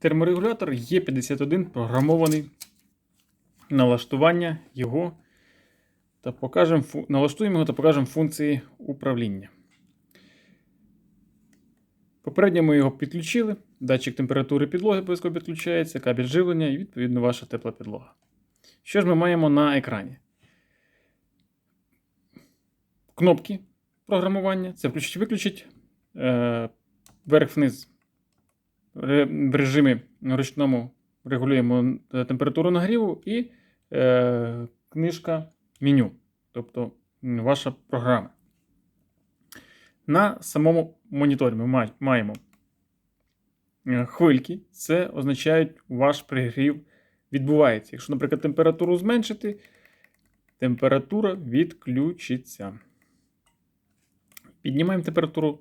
Терморегулятор Є51 програмований налаштування його та покажемо, налаштуємо його та покажемо функції управління. Попередньо ми його підключили. Датчик температури підлоги обов'язково підключається, кабель живлення і, відповідно, ваша тепла підлога. Що ж ми маємо на екрані? Кнопки програмування. Це включить-виключить. Е, Вверх-вниз Ре- в режимі ручному регулюємо е, температуру нагріву і е, книжка меню, тобто ваша програма. На самому моніторі ми маємо е, хвильки. Це означає, ваш пригрів відбувається. Якщо, наприклад, температуру зменшити, температура відключиться. Піднімаємо температуру,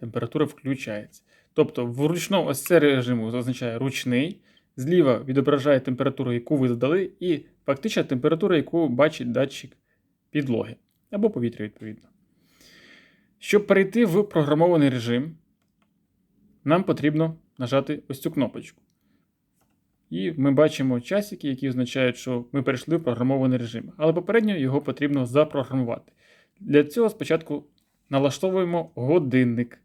температура включається. Тобто, в ручному ось це режиму означає ручний. Зліва відображає температуру, яку ви задали, і фактична температура, яку бачить датчик підлоги або повітря, відповідно. Щоб перейти в програмований режим, нам потрібно нажати ось цю кнопочку. І ми бачимо часики, які означають, що ми перейшли в програмований режим. Але попередньо його потрібно запрограмувати. Для цього спочатку налаштовуємо годинник.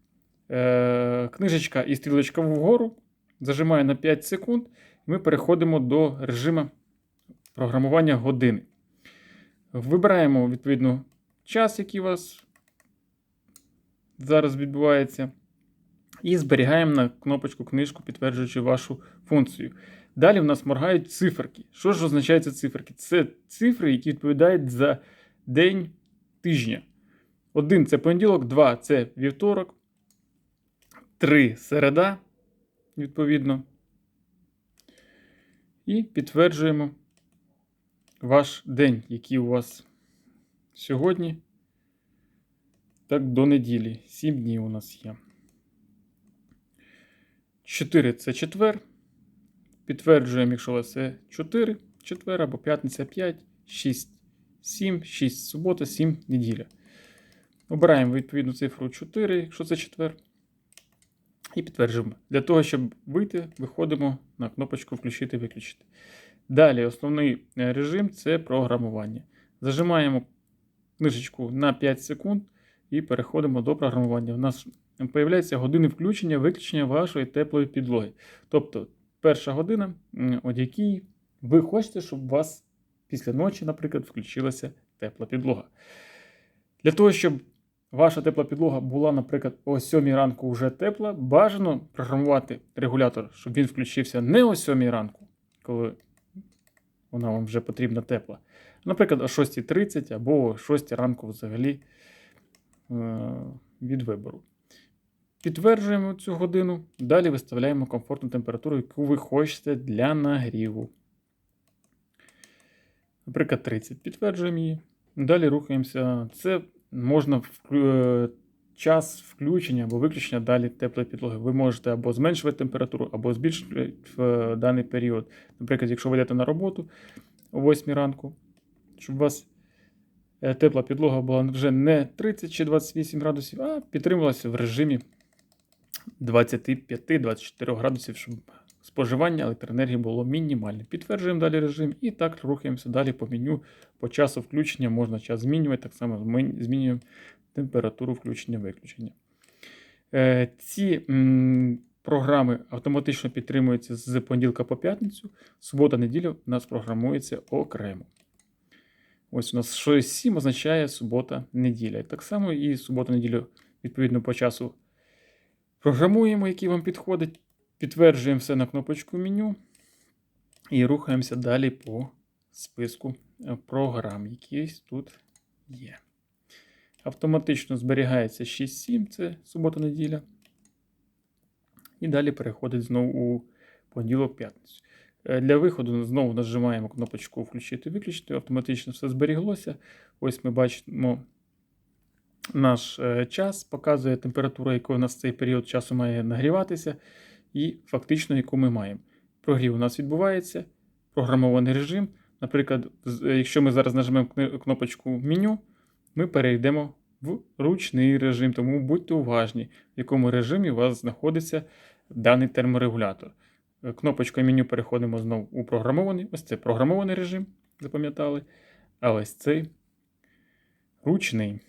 Е, книжечка і стрілочка вгору. Зажимаю на 5 секунд, і ми переходимо до режиму програмування години. Вибираємо відповідно час, який у вас зараз відбувається. І зберігаємо на кнопочку книжку, підтверджуючи вашу функцію. Далі в нас моргають циферки. Що ж означають ці циферки? Це цифри, які відповідають за день тижня. Один це понеділок, два це вівторок, три середа, відповідно. І підтверджуємо ваш день, який у вас сьогодні. Так, до неділі. 7 днів у нас є. 4 це четвер. Підтверджуємо, якщо у вас це 4, четвер або п'ятниця 5, 6, 7, 6 субота, 7 неділя. Обираємо відповідну цифру 4, якщо це четвер. І підтверджуємо. Для того, щоб вийти, виходимо на кнопочку Включити-виключити. Далі, основний е, режим це програмування. Зажимаємо книжечку на 5 секунд і переходимо до програмування. У нас з'являються години включення, виключення вашої теплої підлоги. Тобто, перша година, от якій ви хочете, щоб у вас після ночі, наприклад, включилася тепла підлога. Для того, щоб ваша тепла підлога була, наприклад, о 7 ранку вже тепла, бажано програмувати регулятор, щоб він включився не о 7 ранку, коли вона вам вже потрібна тепла. Наприклад, о 6.30 або о 6 ранку взагалі е, від вибору. Підтверджуємо цю годину. Далі виставляємо комфортну температуру, яку ви хочете для нагріву. Наприклад, 30. Підтверджуємо її. Далі рухаємося. Це можна вклю... е, час включення або виключення далі теплої підлоги. Ви можете або зменшувати температуру, або збільшити в е, даний період. Наприклад, якщо ви йдете на роботу о 8 ранку, щоб у вас е, тепла підлога була вже не 30 чи 28 градусів, а підтримувалася в режимі 25-24 градусів, щоб споживання електроенергії було мінімальне. Підтверджуємо далі режим і так рухаємося далі по меню. По часу включення можна час змінювати, так само змінюємо температуру включення-виключення. Е, Ці програми автоматично підтримуються з понеділка по п'ятницю. Субота-неділя у нас програмується окремо. Ось у нас 6-7 означає субота-неділя. Так само і субота-неділю, відповідно, по часу програмуємо, який вам підходить. Підтверджуємо все на кнопочку меню і рухаємося далі по списку е, програм, які тут є. Автоматично зберігається 6-7, це субота-неділя. І далі переходить знову у понеділок-п'ятницю. Е, Для виходу знову нажимаємо кнопочку Включити-виключити. Автоматично все зберіглося. Ось ми бачимо наш е, час, показує температуру, якою у нас цей період часу має нагріватися, і фактично, яку ми маємо. Прогрів у нас відбувається, програмований режим. Наприклад, е, якщо ми зараз нажмемо кнопочку меню, ми перейдемо в ручний режим, тому будьте уважні, в якому режимі у вас знаходиться даний терморегулятор. Е, Кнопочкою меню переходимо знову у програмований. Ось це програмований режим, запам'ятали. А ось цей ручний.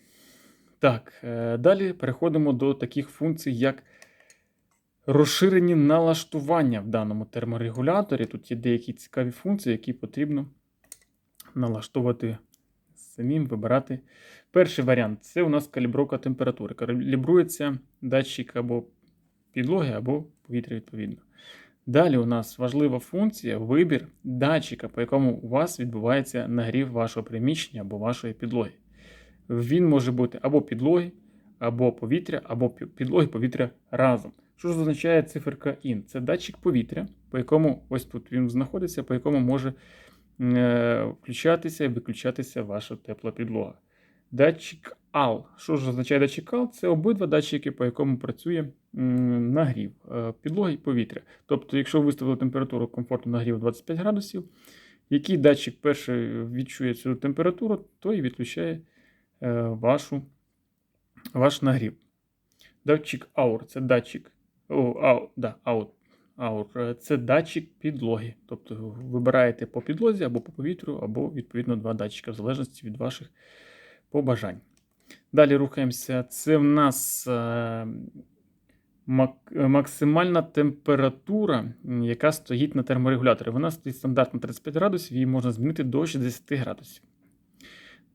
Так, е, далі переходимо до таких функцій, як розширені налаштування в даному терморегуляторі. Тут є деякі цікаві функції, які потрібно налаштовувати самим, вибирати. Перший варіант це у нас калібровка температури. Калібрується датчик або підлоги, або повітря відповідно. Далі у нас важлива функція вибір датчика, по якому у вас відбувається нагрів вашого приміщення або вашої підлоги. Він може бути або підлоги, або повітря, або підлоги повітря разом. Що ж означає циферка IN? Це датчик повітря, по якому ось тут він знаходиться, по якому може е, включатися і виключатися ваша тепла підлога. Датчик AL. Що ж означає датчик AL? Це обидва датчики, по якому працює нагрів е, підлоги і повітря. Тобто, якщо ви виставили температуру комфорту нагріву 25 градусів, який датчик перший відчує цю температуру, той і відключає е, вашу, ваш нагрів. Датчик AUR це датчик. О, ау, да, AUR, AUR, е, це датчик підлоги. Тобто вибираєте по підлозі або по повітрю, або відповідно два датчика, в залежності від ваших побажань. Далі рухаємося. Це в нас е, е, максимальна температура, яка стоїть на терморегуляторі. Вона стоїть стандартно 35 градусів, її можна змінити до 60 градусів.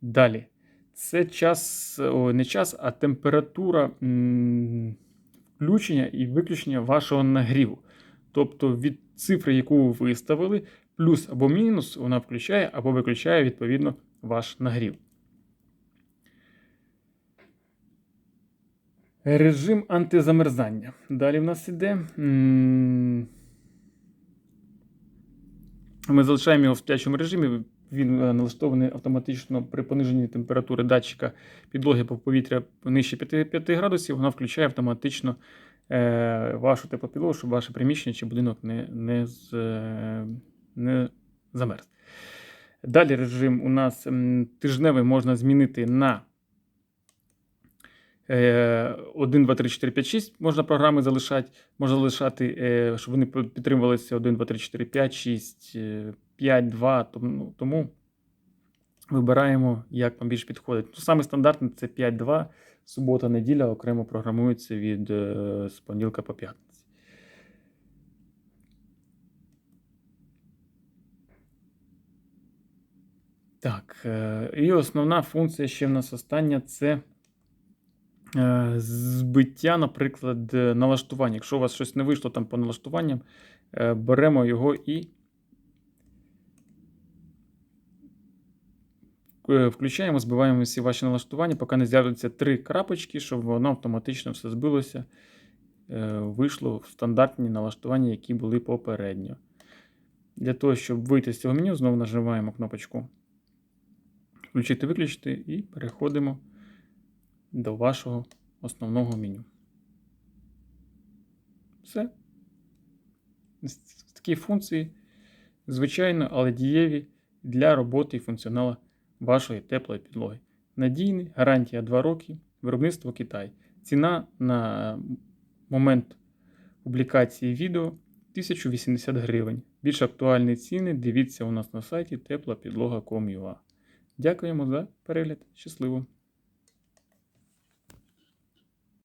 Далі. Це час, о, не час, а температура м, включення і виключення вашого нагріву. Тобто від цифри, яку ви виставили, плюс або мінус, вона включає або виключає відповідно ваш нагрів. Режим антизамерзання. Далі в нас іде. Ми залишаємо його в сплячому режимі. Він е, налаштований автоматично при пониженні температури датчика підлоги або повітря нижче 5, 5 градусів. Вона включає автоматично е, вашу теплопідлогу, щоб ваше приміщення чи будинок не, не, е, не замерз. Далі режим у нас тижневий можна змінити на е, 1, 2, 3, 4, 5, 6 можна програми залишати. Можна залишати, щоб вони підтримувалися 1, 2, 3, 4, 5, 6, е, 5, 2. Тому, ну, вибираємо, як вам більше підходить. Ну, Саме стандартне це 5, 2. Субота, неділя окремо програмується від е, з понеділка по п'ятниці. Так, е, і основна функція ще в нас остання це е, збиття, наприклад, налаштування. Якщо у вас щось не вийшло там по налаштуванням, беремо його і включаємо, збиваємо всі ваші налаштування, поки не з'являться три крапочки, щоб воно автоматично все збилося, е, вийшло в стандартні налаштування, які були попередньо. Для того, щоб вийти з цього меню, знову нажимаємо кнопочку включити, виключити і переходимо до вашого основного меню. Все. Такі функції, звичайно, але дієві для роботи і функціоналу вашої теплої підлоги. Надійний, гарантія 2 роки, виробництво Китай. Ціна на момент публікації відео 1080 гривень. Більш актуальні ціни дивіться у нас на сайті теплапідлога.com.ua. Дякуємо за перегляд. Щасливо!